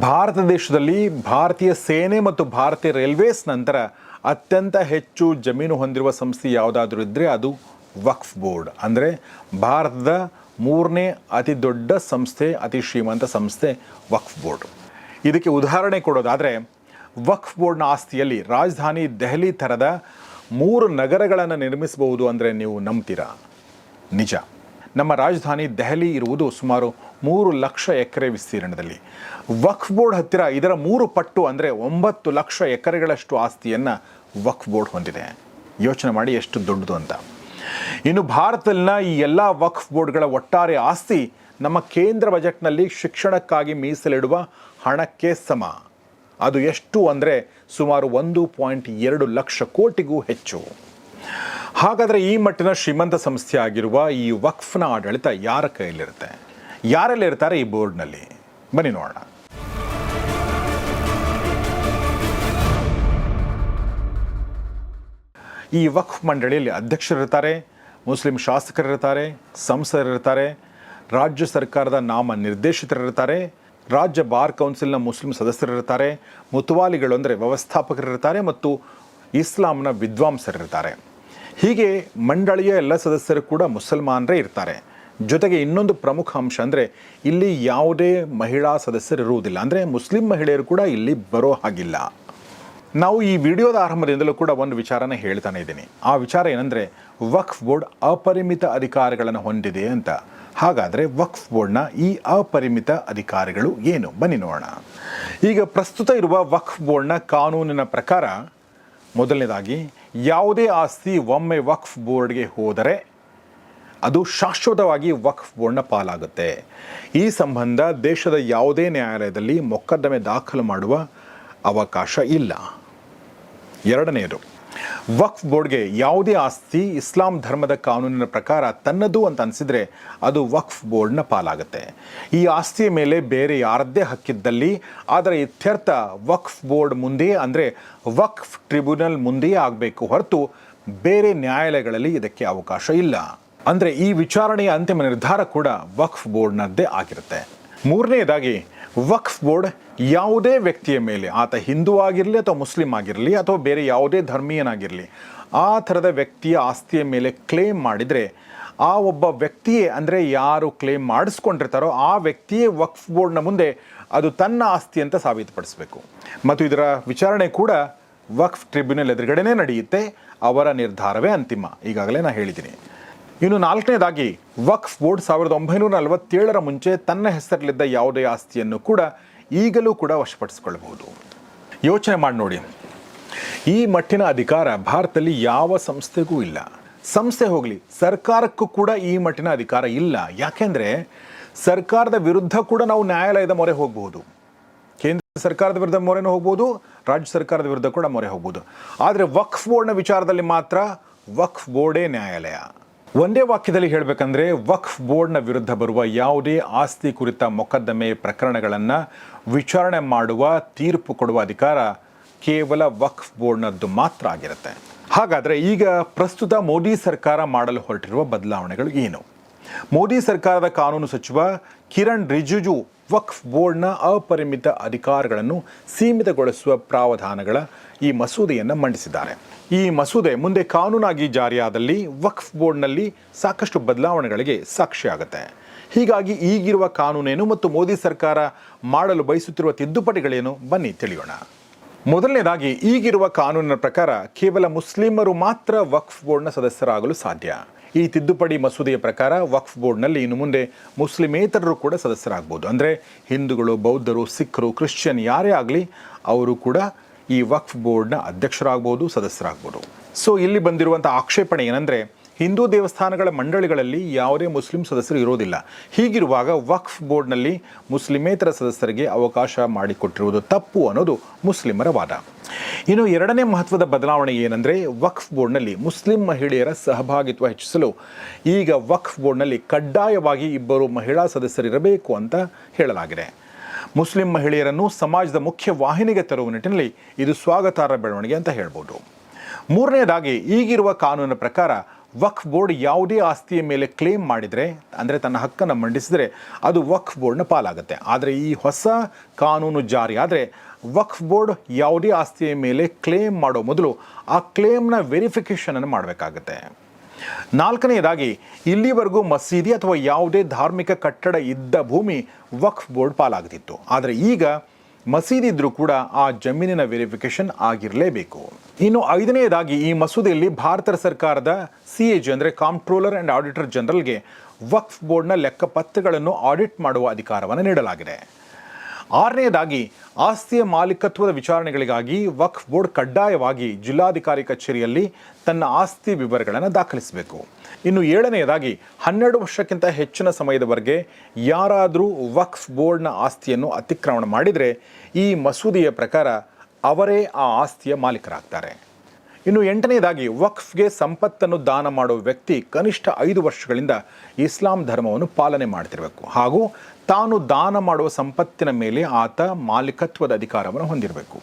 ಭಾರತ ದೇಶದಲ್ಲಿ ಭಾರತೀಯ ಸೇನೆ ಮತ್ತು ಭಾರತೀಯ ರೈಲ್ವೇಸ್ ನಂತರ ಅತ್ಯಂತ ಹೆಚ್ಚು ಜಮೀನು ಹೊಂದಿರುವ ಸಂಸ್ಥೆ ಯಾವುದಾದ್ರೂ ಇದ್ದರೆ ಅದು ವಕ್ಫ್ ಬೋರ್ಡ್. ಅಂದರೆ ಭಾರತದ ಮೂರನೇ ಅತಿ ದೊಡ್ಡ ಸಂಸ್ಥೆ, ಅತಿ ಶ್ರೀಮಂತ ಸಂಸ್ಥೆ ವಕ್ಫ್ ಬೋರ್ಡ್. ಇದಕ್ಕೆ ಉದಾಹರಣೆ ಕೊಡೋದಾದರೆ, ವಕ್ಫ್ ಬೋರ್ಡ್ನ ಆಸ್ತಿಯಲ್ಲಿ ರಾಜಧಾನಿ ದೆಹಲಿ ಥರದ ಮೂರು ನಗರಗಳನ್ನು ನಿರ್ಮಿಸಬಹುದು ಅಂದರೆ ನೀವು ನಂಬ್ತೀರಾ? ನಿಜ. ನಮ್ಮ ರಾಜಧಾನಿ ದೆಹಲಿ ಇರುವುದು ಸುಮಾರು ಮೂರು ಲಕ್ಷ ಎಕರೆ ವಿಸ್ತೀರ್ಣದಲ್ಲಿ. ವಕ್ಫ್ ಬೋರ್ಡ್ ಹತ್ತಿರ ಇದರ ಮೂರು ಪಟ್ಟು ಅಂದರೆ ಒಂಬತ್ತು ಲಕ್ಷ ಎಕರೆಗಳಷ್ಟು ಆಸ್ತಿಯನ್ನು ವಕ್ಫ್ ಬೋರ್ಡ್ ಹೊಂದಿದೆ. ಯೋಚನೆ ಮಾಡಿ ಎಷ್ಟು ದೊಡ್ಡದು ಅಂತ. ಇನ್ನು ಭಾರತದಲ್ಲಿನ ಈ ಎಲ್ಲ ವಕ್ಫ್ ಬೋರ್ಡ್ಗಳ ಒಟ್ಟಾರೆ ಆಸ್ತಿ ನಮ್ಮ ಕೇಂದ್ರ ಬಜೆಟ್ನಲ್ಲಿ ಶಿಕ್ಷಣಕ್ಕಾಗಿ ಮೀಸಲಿಡುವ ಹಣಕ್ಕೆ ಸಮ. ಅದು ಎಷ್ಟು ಅಂದರೆ ಸುಮಾರು ಒಂದು ಪಾಯಿಂಟ್ ಎರಡು ಲಕ್ಷ ಕೋಟಿಗೂ ಹೆಚ್ಚು. ಹಾಗಾದರೆ ಈ ಮಟ್ಟಿನ ಶ್ರೀಮಂತ ಸಂಸ್ಥೆ ಆಗಿರುವ ಈ ವಕ್ಫ್ನ ಆಡಳಿತ ಯಾರ ಕೈಯಲ್ಲಿರುತ್ತೆ? ಯಾರೆಲ್ಲ ಇರ್ತಾರೆ ಈ ಬೋರ್ಡ್ನಲ್ಲಿ? ಬನ್ನಿ ನೋಡೋಣ. ಈ ವಕ್ಫ್ ಮಂಡಳಿಯಲ್ಲಿ ಅಧ್ಯಕ್ಷರಿರ್ತಾರೆ. ಮುಸ್ಲಿಂ ಶಾಸಕರಿರ್ತಾರೆ ಸಂಸದರಿರ್ತಾರೆ ರಾಜ್ಯ ಸರ್ಕಾರದ ನಾಮ ನಿರ್ದೇಶಿತರಿರ್ತಾರೆ ರಾಜ್ಯ ಬಾರ್ ಕೌನ್ಸಿಲ್ನ ಮುಸ್ಲಿಂ ಸದಸ್ಯರಿರ್ತಾರೆ ಮುತುವಾಲಿಗಳು ಅಂದರೆ ವ್ಯವಸ್ಥಾಪಕರಿರ್ತಾರೆ ಮತ್ತು ಇಸ್ಲಾಂನ ವಿದ್ವಾಂಸರಿರ್ತಾರೆ ಹೀಗೆ ಮಂಡಳಿಯ ಎಲ್ಲ ಸದಸ್ಯರು ಕೂಡ ಮುಸಲ್ಮಾನರೇ ಇರ್ತಾರೆ. ಜೊತೆಗೆ ಇನ್ನೊಂದು ಪ್ರಮುಖ ಅಂಶ ಅಂದರೆ ಇಲ್ಲಿ ಯಾವುದೇ ಮಹಿಳಾ ಸದಸ್ಯರು ಇರುವುದಿಲ್ಲ ಅಂದರೆ ಮುಸ್ಲಿಂ ಮಹಿಳೆಯರು ಕೂಡ ಇಲ್ಲಿ ಬರೋ ಹಾಗಿಲ್ಲ. ನಾವು ಈ ವಿಡಿಯೋದ ಆರಂಭದಿಂದಲೂ ಕೂಡ ಒಂದು ವಿಚಾರನ ಹೇಳ್ತಾನೆ ಇದ್ದೀನಿ. ಆ ವಿಚಾರ ಏನಂದರೆ, ವಕ್ಫ್ ಬೋರ್ಡ್ ಅಪರಿಮಿತ ಅಧಿಕಾರಗಳನ್ನು ಹೊಂದಿದೆ ಅಂತ. ಹಾಗಾದರೆ ವಕ್ಫ್ ಬೋರ್ಡ್ನ ಈ ಅಪರಿಮಿತ ಅಧಿಕಾರಿಗಳು ಏನು? ಬನ್ನಿ ನೋಡೋಣ. ಈಗ ಪ್ರಸ್ತುತ ಇರುವ ವಕ್ಫ್ ಬೋರ್ಡ್ನ ಕಾನೂನಿನ ಪ್ರಕಾರ, ಮೊದಲನೇದಾಗಿ, ಯಾವುದೇ ಆಸ್ತಿ ಒಮ್ಮೆ ವಕ್ಫ್ ಬೋರ್ಡ್ಗೆ ಹೋದರೆ, ಅದು ಶಾಶ್ವತವಾಗಿ ವಕ್ಫ್ ಬೋರ್ಡ್ನ ಪಾಲಾಗುತ್ತೆ. ಈ ಸಂಬಂಧ ದೇಶದ ಯಾವುದೇ ನ್ಯಾಯಾಲಯದಲ್ಲಿ ಮೊಕದ್ದಮೆ ದಾಖಲು ಮಾಡುವ ಅವಕಾಶ ಇಲ್ಲ. ಎರಡನೆಯದು, ವಕ್ಫ್ ಬೋರ್ಡ್ಗೆ ಯಾವುದೇ ಆಸ್ತಿ ಇಸ್ಲಾಂ ಧರ್ಮದ ಕಾನೂನಿನ ಪ್ರಕಾರ ತನ್ನದು ಅಂತ ಅನಿಸಿದರೆ ಅದು ವಕ್ಫ್ ಬೋರ್ಡ್ನ ಪಾಲಾಗುತ್ತೆ. ಈ ಆಸ್ತಿಯ ಮೇಲೆ ಬೇರೆ ಯಾರದ್ದೇ ಹಕ್ಕಿದ್ದಲ್ಲಿ, ಆದರೆ ಇತ್ಯರ್ಥ ವಕ್ಫ್ ಬೋರ್ಡ್ ಮುಂದೆಯೇ ಅಂದರೆ ವಕ್ಫ್ ಟ್ರಿಬ್ಯುನಲ್ ಮುಂದೆಯೇ ಆಗಬೇಕು ಹೊರತು ಬೇರೆ ನ್ಯಾಯಾಲಯಗಳಲ್ಲಿ ಇದಕ್ಕೆ ಅವಕಾಶ ಇಲ್ಲ. ಅಂದರೆ ಈ ವಿಚಾರಣೆಯ ಅಂತಿಮ ನಿರ್ಧಾರ ಕೂಡ ವಕ್ಫ್ ಬೋರ್ಡ್ನದ್ದೇ ಆಗಿರುತ್ತೆ. ಮೂರನೆಯದಾಗಿ ವಕ್ಫ್ ಬೋರ್ಡ್ ಯಾವುದೇ ವ್ಯಕ್ತಿಯ ಮೇಲೆ, ಆತ ಹಿಂದೂ ಆಗಿರಲಿ ಅಥವಾ ಮುಸ್ಲಿಂ ಆಗಿರಲಿ ಅಥವಾ ಬೇರೆ ಯಾವುದೇ ಧರ್ಮೀಯನಾಗಿರಲಿ, ಆ ಥರದ ವ್ಯಕ್ತಿಯ ಆಸ್ತಿಯ ಮೇಲೆ ಕ್ಲೇಮ್ ಮಾಡಿದರೆ, ಆ ಒಬ್ಬ ವ್ಯಕ್ತಿಯೇ, ಅಂದರೆ ಯಾರು ಕ್ಲೇಮ್ ಮಾಡಿಸ್ಕೊಂಡಿರ್ತಾರೋ ಆ ವ್ಯಕ್ತಿಯೇ ವಕ್ಫ್ ಬೋರ್ಡ್ನ ಮುಂದೆ ಅದು ತನ್ನ ಆಸ್ತಿ ಅಂತ ಸಾಬೀತುಪಡಿಸಬೇಕು. ಮತ್ತು ಇದರ ವಿಚಾರಣೆ ಕೂಡ ವಕ್ಫ್ ಟ್ರಿಬ್ಯುನಲ್ ಎದುರುಗಡೆನೇ ನಡೆಯುತ್ತೆ. ಅವರ ನಿರ್ಧಾರವೇ ಅಂತಿಮ. ಈಗಾಗಲೇ ನಾನು ಹೇಳಿದ್ದೀನಿ. ಇನ್ನು ನಾಲ್ಕನೇದಾಗಿ, ವಕ್ಫ್ ಬೋರ್ಡ್ ಸಾವಿರದ ಒಂಬೈನೂರ ನಲವತ್ತೇಳರ ಮುಂಚೆ ತನ್ನ ಹೆಸರಲ್ಲಿದ್ದ ಯಾವುದೇ ಆಸ್ತಿಯನ್ನು ಕೂಡ ಈಗಲೂ ಕೂಡ ವಶಪಡಿಸಿಕೊಳ್ಳಬಹುದು. ಯೋಚನೆ ಮಾಡಿ ನೋಡಿ. ಈ ಮಟ್ಟಿನ ಅಧಿಕಾರ ಭಾರತದಲ್ಲಿ ಯಾವ ಸಂಸ್ಥೆಗೂ ಇಲ್ಲ. ಸಂಸ್ಥೆ ಹೋಗಲಿ, ಸರ್ಕಾರಕ್ಕೂ ಕೂಡ ಈ ಮಟ್ಟಿನ ಅಧಿಕಾರ ಇಲ್ಲ. ಯಾಕೆಂದರೆ, ಸರ್ಕಾರದ ವಿರುದ್ಧ ಕೂಡ ನಾವು ನ್ಯಾಯಾಲಯದ ಮೊರೆ ಹೋಗಬಹುದು. ಕೇಂದ್ರ ಸರ್ಕಾರದ ವಿರುದ್ಧ ಮೊರೆನೂ ಹೋಗ್ಬೋದು ರಾಜ್ಯ ಸರ್ಕಾರದ ವಿರುದ್ಧ ಕೂಡ ಮೊರೆ ಹೋಗ್ಬೋದು ಆದರೆ ವಕ್ಫ್ ಬೋರ್ಡ್ನ ವಿಚಾರದಲ್ಲಿ ಮಾತ್ರ ವಕ್ಫ್ ಬೋರ್ಡೇ ನ್ಯಾಯಾಲಯ. ಒಂದೇ ವಾಕ್ಯದಲ್ಲಿ ಹೇಳಬೇಕಂದ್ರೆ, ವಕ್ಫ್ ಬೋರ್ಡ್ನ ವಿರುದ್ಧ ಬರುವ ಯಾವುದೇ ಆಸ್ತಿ ಕುರಿತ ಮೊಕದ್ದಮೆ ಪ್ರಕರಣಗಳನ್ನು ವಿಚಾರಣೆ ಮಾಡುವ ತೀರ್ಪು ಕೊಡುವ ಅಧಿಕಾರ ಕೇವಲ ವಕ್ಫ್ ಬೋರ್ಡ್ನದ್ದು ಮಾತ್ರ ಆಗಿರುತ್ತೆ. ಹಾಗಾದರೆ ಈಗ ಪ್ರಸ್ತುತ ಮೋದಿ ಸರ್ಕಾರ ಮಾಡಲು ಹೊರಟಿರುವ ಬದಲಾವಣೆಗಳು ಏನು? ಮೋದಿ ಸರ್ಕಾರದ ಕಾನೂನು ಸಚಿವ ಕಿರಣ್ ರಿಜಿಜು ವಕ್ಫ್ ಬೋರ್ಡ್ನ ಅಪರಿಮಿತ ಅಧಿಕಾರಗಳನ್ನು ಸೀಮಿತಗೊಳಿಸುವ ಪ್ರಾವಧಾನಗಳ ಈ ಮಸೂದೆಯನ್ನು ಮಂಡಿಸಿದ್ದಾರೆ. ಈ ಮಸೂದೆ ಮುಂದೆ ಕಾನೂನಾಗಿ ಜಾರಿಯಾದಲ್ಲಿ ವಕ್ಫ್ ಬೋರ್ಡ್ನಲ್ಲಿ ಸಾಕಷ್ಟು ಬದಲಾವಣೆಗಳಿಗೆ ಸಾಕ್ಷಿಯಾಗುತ್ತೆ. ಹೀಗಾಗಿ ಈಗಿರುವ ಕಾನೂನೇನು ಮತ್ತು ಮೋದಿ ಸರ್ಕಾರ ಮಾಡಲು ಬಯಸುತ್ತಿರುವ ತಿದ್ದುಪಡಿಗಳೇನು? ಬನ್ನಿ ತಿಳಿಯೋಣ. ಮೊದಲನೇದಾಗಿ, ಈಗಿರುವ ಕಾನೂನಿನ ಪ್ರಕಾರ ಕೇವಲ ಮುಸ್ಲಿಮರು ಮಾತ್ರ ವಕ್ಫ್ ಬೋರ್ಡ್ನ ಸದಸ್ಯರಾಗಲು ಸಾಧ್ಯ. ಈ ತಿದ್ದುಪಡಿ ಮಸೂದೆಯ ಪ್ರಕಾರ ವಕ್ಫ್ ಬೋರ್ಡ್ನಲ್ಲಿ ಇನ್ನು ಮುಂದೆ ಮುಸ್ಲಿಮೇತರರು ಕೂಡ ಸದಸ್ಯರಾಗ್ಬೋದು. ಅಂದರೆ ಹಿಂದೂಗಳು, ಬೌದ್ಧರು ಸಿಖ್ರು ಕ್ರಿಶ್ಚಿಯನ್ ಯಾರೇ ಆಗಲಿ, ಅವರು ಕೂಡ ಈ ವಕ್ಫ್ ಬೋರ್ಡ್ನ ಅಧ್ಯಕ್ಷರಾಗ್ಬೋದು, ಸದಸ್ಯರಾಗ್ಬೋದು. ಸೊ ಇಲ್ಲಿ ಬಂದಿರುವಂಥ ಆಕ್ಷೇಪಣೆ ಏನಂದರೆ, ಹಿಂದೂ ದೇವಸ್ಥಾನಗಳ ಮಂಡಳಿಗಳಲ್ಲಿ ಯಾವುದೇ ಮುಸ್ಲಿಂ ಸದಸ್ಯರು ಇರೋದಿಲ್ಲ. ಹೀಗಿರುವಾಗ ವಕ್ಫ್ ಬೋರ್ಡ್ನಲ್ಲಿ ಮುಸ್ಲಿಮೇತರ ಸದಸ್ಯರಿಗೆ ಅವಕಾಶ ಮಾಡಿಕೊಟ್ಟಿರುವುದು ತಪ್ಪು ಅನ್ನೋದು ಮುಸ್ಲಿಮರ ವಾದ. ಇನ್ನು ಎರಡನೇ ಮಹತ್ವದ ಬದಲಾವಣೆ ಏನಂದರೆ, ವಕ್ಫ್ ಬೋರ್ಡ್ನಲ್ಲಿ ಮುಸ್ಲಿಂ ಮಹಿಳೆಯರ ಸಹಭಾಗಿತ್ವ ಹೆಚ್ಚಿಸಲು ಈಗ ವಕ್ಫ್ ಬೋರ್ಡ್ನಲ್ಲಿ ಕಡ್ಡಾಯವಾಗಿ ಇಬ್ಬರು ಮಹಿಳಾ ಸದಸ್ಯರಿರಬೇಕು ಅಂತ ಹೇಳಲಾಗಿದೆ. ಮುಸ್ಲಿಂ ಮಹಿಳೆಯರನ್ನು ಸಮಾಜದ ಮುಖ್ಯ ವಾಹಿನಿಗೆ ತರುವ ನಿಟ್ಟಿನಲ್ಲಿ ಇದು ಸ್ವಾಗತಾರ್ಹ ಬೆಳವಣಿಗೆ ಅಂತ ಹೇಳ್ಬೋದು. ಮೂರನೇದಾಗಿ, ಈಗಿರುವ ಕಾನೂನಿನ ಪ್ರಕಾರ ವಕ್ಫ್ ಬೋರ್ಡ್ ಯಾವುದೇ ಆಸ್ತಿಯ ಮೇಲೆ ಕ್ಲೇಮ್ ಮಾಡಿದರೆ, ಅಂದರೆ ತನ್ನ ಹಕ್ಕನ್ನು ಮಂಡಿಸಿದರೆ ಅದು ವಕ್ಫ್ ಬೋರ್ಡ್ನ ಪಾಲಾಗುತ್ತೆ. ಆದರೆ ಈ ಹೊಸ ಕಾನೂನು ಜಾರಿಯಾದರೆ ವಕ್ಫ್ ಬೋರ್ಡ್ ಯಾವುದೇ ಆಸ್ತಿಯ ಮೇಲೆ ಕ್ಲೇಮ್ ಮಾಡೋ ಮೊದಲು ಆ ಕ್ಲೇಮ್ನ ವೆರಿಫಿಕೇಷನನ್ನು ಮಾಡಬೇಕಾಗತ್ತೆ. ನಾಲ್ಕನೆಯದಾಗಿ, ಇಲ್ಲಿವರೆಗೂ ಮಸೀದಿ ಅಥವಾ ಯಾವುದೇ ಧಾರ್ಮಿಕ ಕಟ್ಟಡ ಇದ್ದ ಭೂಮಿ ವಕ್ಫ್ ಬೋರ್ಡ್ ಪಾಲಾಗ್ತಿತ್ತು ಆದರೆ ಈಗ ಮಸೀದಿ ಇದ್ರೂ ಕೂಡ ಆ ಜಮೀನಿನ ವೆರಿಫಿಕೇಶನ್ ಆಗಿರಲೇಬೇಕು. ಇನ್ನು ಐದನೆಯದಾಗಿ, ಈ ಮಸೂದೆಯಲ್ಲಿ ಭಾರತ ಸರ್ಕಾರದ ಸಿ ಎ ಜಿ ಅಂದರೆ ಕಾಂಪ್ಟ್ರೋಲರ್ ಆ್ಯಂಡ್ ಆಡಿಟರ್ ಜನರಲ್ಗೆ ವಕ್ಫ್ ಬೋರ್ಡ್ನ ಲೆಕ್ಕಪತ್ರಗಳನ್ನು ಆಡಿಟ್ ಮಾಡುವ ಅಧಿಕಾರವನ್ನು ನೀಡಲಾಗಿದೆ. ಆರನೆಯದಾಗಿ ಆಸ್ತಿಯ ಮಾಲೀಕತ್ವದ ವಿಚಾರಣೆಗಳಿಗಾಗಿ ವಕ್ಫ್ ಬೋರ್ಡ್ ಕಡ್ಡಾಯವಾಗಿ ಜಿಲ್ಲಾಧಿಕಾರಿ ಕಚೇರಿಯಲ್ಲಿ ತನ್ನ ಆಸ್ತಿ ವಿವರಗಳನ್ನು ದಾಖಲಿಸಬೇಕು. ಇನ್ನು ಏಳನೆಯದಾಗಿ, ಹನ್ನೆರಡು ವರ್ಷಕ್ಕಿಂತ ಹೆಚ್ಚಿನ ಸಮಯದವರೆಗೆ ಯಾರಾದರೂ ವಕ್ಫ್ ಬೋರ್ಡ್ನ ಆಸ್ತಿಯನ್ನು ಅತಿಕ್ರಮಣ ಮಾಡಿದರೆ ಈ ಮಸೂದೆಯ ಪ್ರಕಾರ ಅವರೇ ಆ ಆಸ್ತಿಯ ಮಾಲೀಕರಾಗ್ತಾರೆ. ಇನ್ನು ಎಂಟನೇದಾಗಿ ವಕ್ಫ್ಗೆ ಸಂಪತ್ತನ್ನು ದಾನ ಮಾಡುವ ವ್ಯಕ್ತಿ ಕನಿಷ್ಠ ಐದು ವರ್ಷಗಳಿಂದ ಇಸ್ಲಾಂ ಧರ್ಮವನ್ನು ಪಾಲನೆ ಮಾಡ್ತಿರಬೇಕು. ಹಾಗೂ ತಾನು ದಾನ ಮಾಡುವ ಸಂಪತ್ತಿನ ಮೇಲೆ ಆತ ಮಾಲೀಕತ್ವದ ಅಧಿಕಾರವನ್ನು ಹೊಂದಿರಬೇಕು.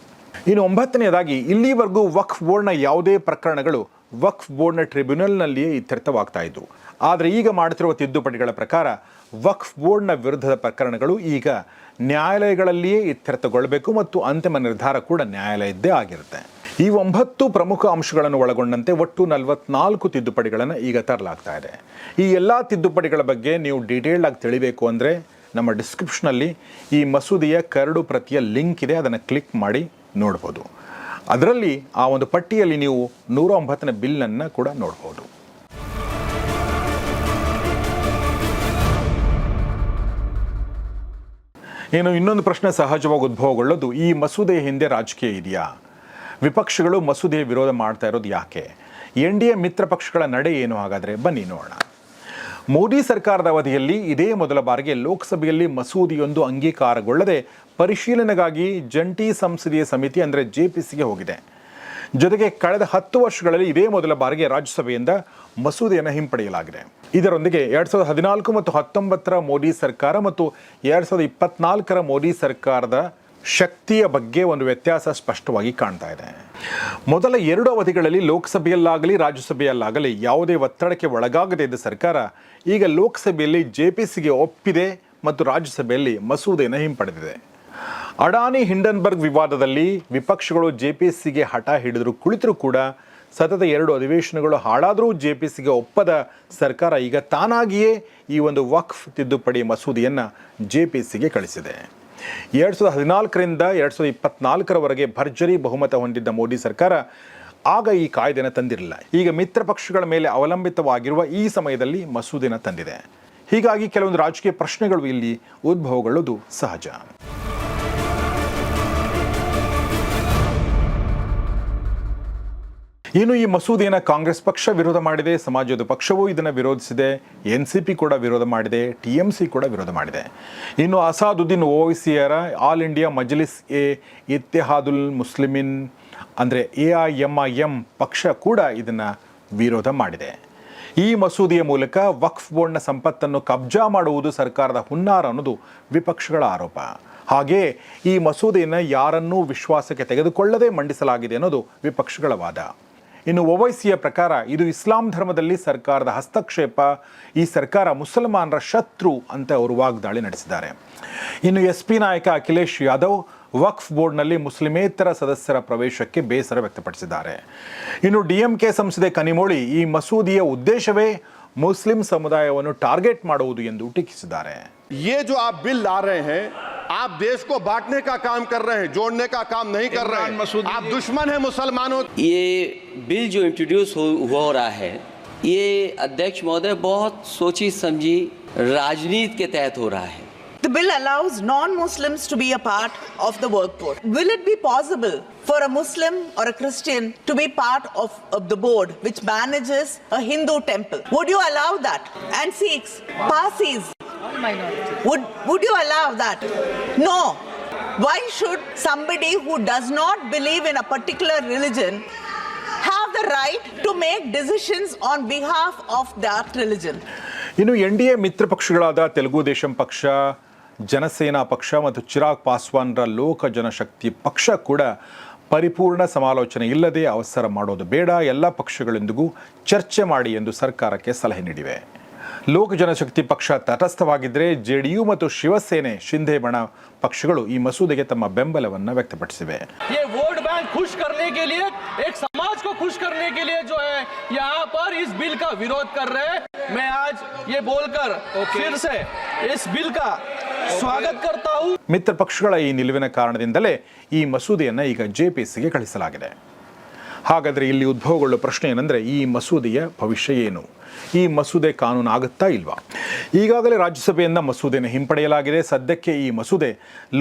ಇನ್ನು ಒಂಬತ್ತನೆಯದಾಗಿ, ಇಲ್ಲಿವರೆಗೂ ವಕ್ಫ್ ಬೋರ್ಡ್ನ ಯಾವುದೇ ಪ್ರಕರಣಗಳು ವಕ್ಫ್ ಬೋರ್ಡ್ನ ಟ್ರಿಬ್ಯುನಲ್ನಲ್ಲಿಯೇ ಇತ್ಯರ್ಥವಾಗ್ತಾ ಇದ್ದವು ಆದರೆ ಈಗ ಮಾಡುತ್ತಿರುವ ತಿದ್ದುಪಡಿಗಳ ಪ್ರಕಾರ ವಕ್ಫ್ ಬೋರ್ಡ್ನ ವಿರುದ್ಧದ ಪ್ರಕರಣಗಳು ಈಗ ನ್ಯಾಯಾಲಯಗಳಲ್ಲಿಯೇ ಇತ್ಯರ್ಥಗೊಳ್ಳಬೇಕು ಮತ್ತು ಅಂತಿಮ ನಿರ್ಧಾರ ಕೂಡ ನ್ಯಾಯಾಲಯದ್ದೇ ಆಗಿರುತ್ತೆ. ಈ ಒಂಬತ್ತು ಪ್ರಮುಖ ಅಂಶಗಳನ್ನು ಒಳಗೊಂಡಂತೆ ಒಟ್ಟು ನಲವತ್ನಾಲ್ಕು ತಿದ್ದುಪಡಿಗಳನ್ನು ಈಗ ತರಲಾಗ್ತಾ ಇದೆ. ಈ ಎಲ್ಲ ತಿದ್ದುಪಡಿಗಳ ಬಗ್ಗೆ ನೀವು ಡೀಟೇಲ್ಡ್ ಆಗಿ ತಿಳಿಬೇಕು ಅಂದರೆ ನಮ್ಮ ಡಿಸ್ಕ್ರಿಪ್ಷನಲ್ಲಿ ಈ ಮಸೂದೆಯ ಕರಡು ಪ್ರತಿಯ ಲಿಂಕ್ ಇದೆ, ಅದನ್ನು ಕ್ಲಿಕ್ ಮಾಡಿ ನೋಡ್ಬೋದು. ಅದರಲ್ಲಿ ಆ ಒಂದು ಪಟ್ಟಿಯಲ್ಲಿ ನೀವು ನೂರ ಒಂಬತ್ತನೇ ಬಿಲ್ಲನ್ನು ಕೂಡ ನೋಡ್ಬೋದು. ಏನು ಇನ್ನೊಂದು ಪ್ರಶ್ನೆ ಸಹಜವಾಗಿ ಉದ್ಭವಗೊಳ್ಳೋದು, ಈ ಮಸೂದೆಯ ಹಿಂದೆ ರಾಜಕೀಯ ಇದೆಯಾ? ವಿಪಕ್ಷಗಳು ಮಸೂದೆಯ ವಿರೋಧ ಮಾಡ್ತಾ ಇರೋದು ಯಾಕೆ? ಎನ್ ಡಿ ಎ ಮಿತ್ರ ಪಕ್ಷಗಳ ನಡೆ ಏನು ಹಾಗಾದರೆ? ಬನ್ನಿ ನೋಡೋಣ. ಮೋದಿ ಸರ್ಕಾರದ ಅವಧಿಯಲ್ಲಿ ಇದೇ ಮೊದಲ ಬಾರಿಗೆ ಲೋಕಸಭೆಯಲ್ಲಿ ಮಸೂದೆಯೊಂದು ಅಂಗೀಕಾರಗೊಳ್ಳದೆ ಪರಿಶೀಲನೆಗಾಗಿ ಜಂಟಿ ಸಂಸದೀಯ ಸಮಿತಿ ಅಂದರೆ ಜೆ ಪಿ ಸಿಗೆ ಹೋಗಿದೆ. ಜೊತೆಗೆ ಕಳೆದ ಹತ್ತು ವರ್ಷಗಳಲ್ಲಿ ಇದೇ ಮೊದಲ ಬಾರಿಗೆ ರಾಜ್ಯಸಭೆಯಿಂದ ಮಸೂದೆಯನ್ನು ಹಿಂಪಡೆಯಲಾಗಿದೆ. ಇದರೊಂದಿಗೆ ಎರಡ್ ಸಾವಿರದ ಹದಿನಾಲ್ಕು ಮತ್ತು ಹತ್ತೊಂಬತ್ತರ ಮೋದಿ ಸರ್ಕಾರ ಮತ್ತು ಎರಡ್ ಸಾವಿರದ ಇಪ್ಪತ್ನಾಲ್ಕರ ಮೋದಿ ಸರ್ಕಾರದ ಶಕ್ತಿಯ ಬಗ್ಗೆ ಒಂದು ವ್ಯತ್ಯಾಸ ಸ್ಪಷ್ಟವಾಗಿ ಕಾಣ್ತಾ ಇದೆ. ಮೊದಲ ಎರಡು ಅವಧಿಗಳಲ್ಲಿ ಲೋಕಸಭೆಯಲ್ಲಾಗಲಿ, ರಾಜ್ಯಸಭೆಯಲ್ಲಾಗಲಿ ಯಾವುದೇ ಒತ್ತಡಕ್ಕೆ ಒಳಗಾಗದೇ ಇದ್ದ ಸರ್ಕಾರ ಈಗ ಲೋಕಸಭೆಯಲ್ಲಿ ಜೆ ಪಿ ಸಿಗೆ ಒಪ್ಪಿದೆ ಮತ್ತು ರಾಜ್ಯಸಭೆಯಲ್ಲಿ ಮಸೂದೆಯನ್ನು ಹಿಂಪಡೆದಿದೆ. ಅಡಾನಿ ಹಿಂಡನ್ಬರ್ಗ್ ವಿವಾದದಲ್ಲಿ ವಿಪಕ್ಷಗಳು ಜೆ ಪಿ ಸಿಗೆ ಹಠ ಹಿಡಿದ್ರು ಕುಳಿತರೂ ಕೂಡ ಸತತ ಎರಡು ಅಧಿವೇಶನಗಳು ಹಾಳಾದರೂ ಜೆ ಪಿ ಸಿಗೆ ಒಪ್ಪದ ಸರ್ಕಾರ ಈಗ ತಾನಾಗಿಯೇ ಈ ಒಂದು ವಕ್ಫ್ ತಿದ್ದುಪಡಿ ಮಸೂದೆಯನ್ನು ಜೆ ಪಿ ಸಿಗೆ ಕಳಿಸಿದೆ. ಎರಡು ಸಾವಿರದ ಹದಿನಾಲ್ಕರಿಂದ ಎರಡು ಸಾವಿರದ ಇಪ್ಪತ್ನಾಲ್ಕರವರೆಗೆ ಭರ್ಜರಿ ಬಹುಮತ ಹೊಂದಿದ್ದ ಮೋದಿ ಸರ್ಕಾರ ಆಗ ಈ ಕಾಯ್ದೆನ ತಂದಿರಲಿಲ್ಲ. ಈಗ ಮಿತ್ರ ಪಕ್ಷಗಳ ಮೇಲೆ ಅವಲಂಬಿತವಾಗಿರುವ ಈ ಸಮಯದಲ್ಲಿ ಮಸೂದೆನ ತಂದಿದೆ. ಹೀಗಾಗಿ ಕೆಲವೊಂದು ರಾಜಕೀಯ ಪ್ರಶ್ನೆಗಳು ಇಲ್ಲಿ ಉದ್ಭವಗೊಳ್ಳುವುದು ಸಹಜ. ಇನ್ನು ಈ ಮಸೂದೆಯನ್ನು ಕಾಂಗ್ರೆಸ್ ಪಕ್ಷ ವಿರೋಧ ಮಾಡಿದೆ, ಸಮಾಜದ ಪಕ್ಷವೂ ಇದನ್ನು ವಿರೋಧಿಸಿದೆ, ಎನ್ ಸಿ ಪಿ ಕೂಡ ವಿರೋಧ ಮಾಡಿದೆ, ಟಿ ಎಂ ಸಿ ಕೂಡ ವಿರೋಧ ಮಾಡಿದೆ. ಇನ್ನು ಅಸಾದುದ್ದೀನ್ ಓವೈಸಿಯರ ಆಲ್ ಇಂಡಿಯಾ ಮಜ್ಲಿಸ್ ಎ ಇತ್ತೆಹಾದುಲ್ ಮುಸ್ಲಿಮಿನ್ ಅಂದರೆ A I M I M ಪಕ್ಷ ಕೂಡ ಇದನ್ನು ವಿರೋಧ ಮಾಡಿದೆ. ಈ ಮಸೂದೆಯ ಮೂಲಕ ವಕ್ಫ್ ಬೋರ್ಡ್ನ ಸಂಪತ್ತನ್ನು ಕಬ್ಜಾ ಮಾಡುವುದು ಸರ್ಕಾರದ ಹುನ್ನಾರ ಅನ್ನೋದು ವಿಪಕ್ಷಗಳ ಆರೋಪ. ಹಾಗೇ ಈ ಮಸೂದೆಯನ್ನು ಯಾರನ್ನೂ ವಿಶ್ವಾಸಕ್ಕೆ ತೆಗೆದುಕೊಳ್ಳದೆ ಮಂಡಿಸಲಾಗಿದೆ ಅನ್ನೋದು ವಿಪಕ್ಷಗಳ ವಾದ. ಇನ್ನು ಒವೈಸಿಯ ಪ್ರಕಾರ ಇದು ಇಸ್ಲಾಂ ಧರ್ಮದಲ್ಲಿ ಸರ್ಕಾರದ ಹಸ್ತಕ್ಷೇಪ ಈ ಸರ್ಕಾರ ಮುಸಲ್ಮಾನರ ಶತ್ರು ಅಂತ ಅವರು ವಾಗ್ದಾಳಿ ನಡೆಸಿದ್ದಾರೆ ಇನ್ನು ಎಸ್ ಪಿ ನಾಯಕ ಅಖಿಲೇಶ್ ಯಾದವ್ ವಕ್ಫ್ ಬೋರ್ಡ್ನಲ್ಲಿ ಮುಸ್ಲಿಮೇತರ ಸದಸ್ಯರ ಪ್ರವೇಶಕ್ಕೆ ಬೇಸರ ವ್ಯಕ್ತಪಡಿಸಿದ್ದಾರೆ ಇನ್ನು ಡಿಎಂಕೆ ಸಂಸದೆ ಕನಿಮೋಳಿ ಈ ಮಸೂದೆಯ ಉದ್ದೇಶವೇ ಮುಸ್ಲಿಂ ಸಮುದಾಯವನ್ನು ಟಾರ್ಗೆಟ್ ಮಾಡುವುದು ಎಂದು ಟೀಕಿಸಿದ್ದಾರೆ ये जो आप बिल ला रहे हैं आप देश को बांटने का काम कर रहे हैं जोड़ने का काम नहीं कर रहे हैं आप दुश्मन हैं मुसलमानों ये बिल जो इंट्रोड्यूस हो, हो रहा है ये अध्यक्ष महोदय बहुत सोची समझी राजनीति के तहत हो रहा है The bill allows non Muslims to be a part of the workforce. Will it be possible for a Muslim or a Christian to be part of, of the board which manages a Hindu temple? Would you allow that? And Sikhs, Parsis, would, would you allow that? No. Why should somebody who does not believe in a particular religion have the right to make decisions on behalf of that religion? ಇನ್ನು N D A ಮಿತ್ರ ಪಕ್ಷಗಳಾದ ತೆಲುಗು ದೇಶಂ ಪಕ್ಷ ಜನಸೇನಾ ಪಕ್ಷ ಮತ್ತು ಚಿರಾಗ್ ಪಾಸ್ವಾನ್ರ ಲೋಕ ಜನಶಕ್ತಿ ಪಕ್ಷ ಕೂಡ ಪರಿಪೂರ್ಣ ಸಮಾಲೋಚನೆ ಇಲ್ಲದೆ ಅವಸರ ಮಾಡೋದು ಬೇಡ ಎಲ್ಲ ಪಕ್ಷಗಳೊಂದಿಗೂ ಚರ್ಚೆ ಮಾಡಿ ಎಂದು ಸರ್ಕಾರಕ್ಕೆ ಸಲಹೆ ನೀಡಿವೆ ಲೋಕ ಜನಶಕ್ತಿ ಪಕ್ಷ ತಟಸ್ಥವಾಗಿದ್ದರೆ ಜೆ ಡಿ ಯು ಮತ್ತು ಶಿವಸೇನೆ ಶಿಂಧೆ ಬಣ ಪಕ್ಷಗಳು ಈ ಮಸೂದೆಗೆ ತಮ್ಮ ಬೆಂಬಲವನ್ನು ವ್ಯಕ್ತಪಡಿಸಿವೆ ये वोट बैंक खुश करने के लिए एक समाज को खुश करने के लिए जो है यहाँ पर इस बिल का विरोध कर रहे हैं मैं आज ये बोलकर फिर से इस बिल का स्वागत करता हूँ ಮಿತ್ರ ಪಕ್ಷಗಳ ಈ ನಿಲುವಿನ ಕಾರಣದಿಂದಲೇ ಈ ಮಸೂದೆಯನ್ನು ಈಗ ಜೆ ಪಿ ಸಿಗೆ ಕಳಿಸಲಾಗಿದೆ ಹಾಗಾದರೆ ಇಲ್ಲಿ ಉದ್ಭವಗೊಳ್ಳುವ ಪ್ರಶ್ನೆ ಏನಂದರೆ ಈ ಮಸೂದೆಯ ಭವಿಷ್ಯ ಏನು ಈ ಮಸೂದೆ ಕಾನೂನು ಆಗುತ್ತಾ ಇಲ್ವಾ? ಈಗಾಗಲೇ ರಾಜ್ಯಸಭೆಯಿಂದ ಮಸೂದೆಯನ್ನು ಹಿಂಪಡೆಯಲಾಗಿದೆ. ಸದ್ಯಕ್ಕೆ ಈ ಮಸೂದೆ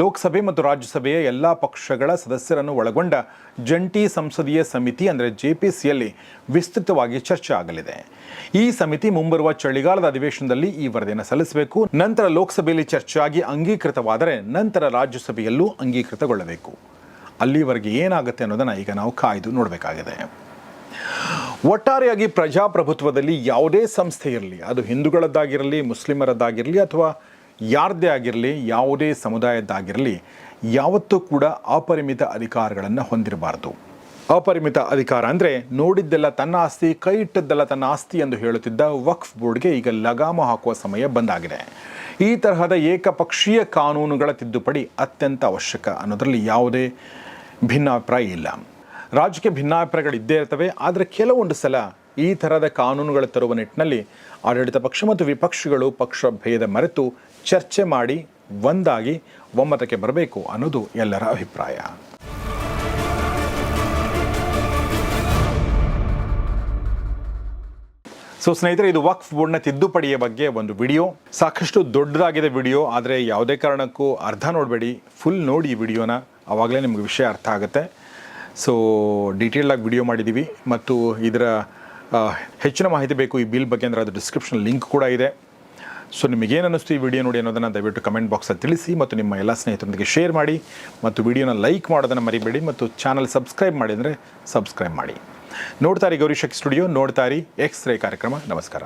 ಲೋಕಸಭೆ ಮತ್ತು ರಾಜ್ಯಸಭೆಯ ಎಲ್ಲ ಪಕ್ಷಗಳ ಸದಸ್ಯರನ್ನು ಒಳಗೊಂಡ ಜಂಟಿ ಸಂಸದೀಯ ಸಮಿತಿ, ಅಂದರೆ ಜೆ ಪಿ ಸಿಯಲ್ಲಿ ವಿಸ್ತೃತವಾಗಿ ಚರ್ಚೆ ಆಗಲಿದೆ. ಈ ಸಮಿತಿ ಮುಂಬರುವ ಚಳಿಗಾಲದ ಅಧಿವೇಶನದಲ್ಲಿ ಈ ವರದಿಯನ್ನು ಸಲ್ಲಿಸಬೇಕು. ನಂತರ ಲೋಕಸಭೆಯಲ್ಲಿ ಚರ್ಚೆಯಾಗಿ ಅಂಗೀಕೃತವಾದರೆ ನಂತರ ರಾಜ್ಯಸಭೆಯಲ್ಲೂ ಅಂಗೀಕೃತಗೊಳ್ಳಬೇಕು. ಅಲ್ಲಿವರೆಗೆ ಏನಾಗುತ್ತೆ ಅನ್ನೋದನ್ನು ಈಗ ನಾವು ಕಾಯ್ದು ನೋಡಬೇಕಾಗಿದೆ. ಒಟ್ಟಾರೆಯಾಗಿ ಪ್ರಜಾಪ್ರಭುತ್ವದಲ್ಲಿ ಯಾವುದೇ ಸಂಸ್ಥೆ ಇರಲಿ, ಅದು ಹಿಂದೂಗಳದ್ದಾಗಿರಲಿ, ಮುಸ್ಲಿಮರದ್ದಾಗಿರಲಿ ಅಥವಾ ಯಾರದೇ ಆಗಿರಲಿ, ಯಾವುದೇ ಸಮುದಾಯದ್ದಾಗಿರಲಿ, ಯಾವತ್ತೂ ಕೂಡ ಅಪರಿಮಿತ ಅಧಿಕಾರಗಳನ್ನು ಹೊಂದಿರಬಾರ್ದು. ಅಪರಿಮಿತ ಅಧಿಕಾರ ಅಂದರೆ ನೋಡಿದ್ದೆಲ್ಲ ತನ್ನ ಆಸ್ತಿ, ಕೈ ಇಟ್ಟದ್ದೆಲ್ಲ ತನ್ನ ಆಸ್ತಿ ಎಂದು ಹೇಳುತ್ತಿದ್ದ ವಕ್ಫ್ ಬೋರ್ಡ್ಗೆ ಈಗ ಲಗಾಮ ಹಾಕುವ ಸಮಯ ಬಂದಾಗಿದೆ. ಈ ತರಹದ ಏಕಪಕ್ಷೀಯ ಕಾನೂನುಗಳ ತಿದ್ದುಪಡಿ ಅತ್ಯಂತ ಅವಶ್ಯಕ ಅನ್ನೋದರಲ್ಲಿ ಯಾವುದೇ ಭಿನ್ನಾಭಿಪ್ರಾಯ ಇಲ್ಲ. ರಾಜಕೀಯ ಭಿನ್ನಾಭಿಪ್ರಾಯಗಳು ಇದ್ದೇ ಇರ್ತವೆ, ಆದರೆ ಕೆಲವೊಂದು ಸಲ ಈ ಥರದ ಕಾನೂನುಗಳು ತರುವ ನಿಟ್ಟಿನಲ್ಲಿ ಆಡಳಿತ ಪಕ್ಷ ಮತ್ತು ವಿಪಕ್ಷಗಳು ಪಕ್ಷ ಭೇದ ಮರೆತು ಚರ್ಚೆ ಮಾಡಿ ಒಂದಾಗಿ ಒಮ್ಮತಕ್ಕೆ ಬರಬೇಕು ಅನ್ನೋದು ಎಲ್ಲರ ಅಭಿಪ್ರಾಯ. ಸೊ ಸ್ನೇಹಿತರೆ, ಇದು ವಕ್ಫ್ ಬೋರ್ಡ್ನ ತಿದ್ದುಪಡಿಯ ಬಗ್ಗೆ ಒಂದು ವಿಡಿಯೋ. ಸಾಕಷ್ಟು ದೊಡ್ಡದಾಗಿದೆ ವಿಡಿಯೋ, ಆದರೆ ಯಾವುದೇ ಕಾರಣಕ್ಕೂ ಅರ್ಧ ನೋಡಬೇಡಿ, ಫುಲ್ ನೋಡಿ ಈ ವಿಡಿಯೋನ. ಆವಾಗಲೇ ನಿಮಗೆ ವಿಷಯ ಅರ್ಥ ಆಗುತ್ತೆ. ಸೊ ಡೀಟೇಲ್ಡಾಗಿ ವಿಡಿಯೋ ಮಾಡಿದ್ದೀವಿ ಮತ್ತು ಇದರ ಹೆಚ್ಚಿನ ಮಾಹಿತಿ ಬೇಕು ಈ ಬಿಲ್ ಬಗ್ಗೆ ಅಂದರೆ ಅದು ಡಿಸ್ಕ್ರಿಪ್ಷನ್ ಲಿಂಕ್ ಕೂಡ ಇದೆ. ಸೊ ನಿಮಗೇನು ಅನ್ನಿಸ್ತು ಈ ವಿಡಿಯೋ ನೋಡಿ ಅನ್ನೋದನ್ನು ದಯವಿಟ್ಟು ಕಮೆಂಟ್ ಬಾಕ್ಸಲ್ಲಿ ತಿಳಿಸಿ ಮತ್ತು ನಿಮ್ಮ ಎಲ್ಲ ಸ್ನೇಹಿತರೊಂದಿಗೆ ಶೇರ್ ಮಾಡಿ ಮತ್ತು ವಿಡಿಯೋನ ಲೈಕ್ ಮಾಡೋದನ್ನು ಮರಿಬೇಡಿ ಮತ್ತು ಚಾನಲ್ ಸಬ್ಸ್ಕ್ರೈಬ್ ಮಾಡಿ ಅಂದರೆ ಸಬ್ಸ್ಕ್ರೈಬ್ ಮಾಡಿ. ನೋಡ್ತಾರಿ ಗೌರಿಶಕ್ ಸ್ಟುಡಿಯೋ ನೋಡ್ತಾರಿ ಎಕ್ಸ್ ರೇ ಕಾರ್ಯಕ್ರಮ. ನಮಸ್ಕಾರ.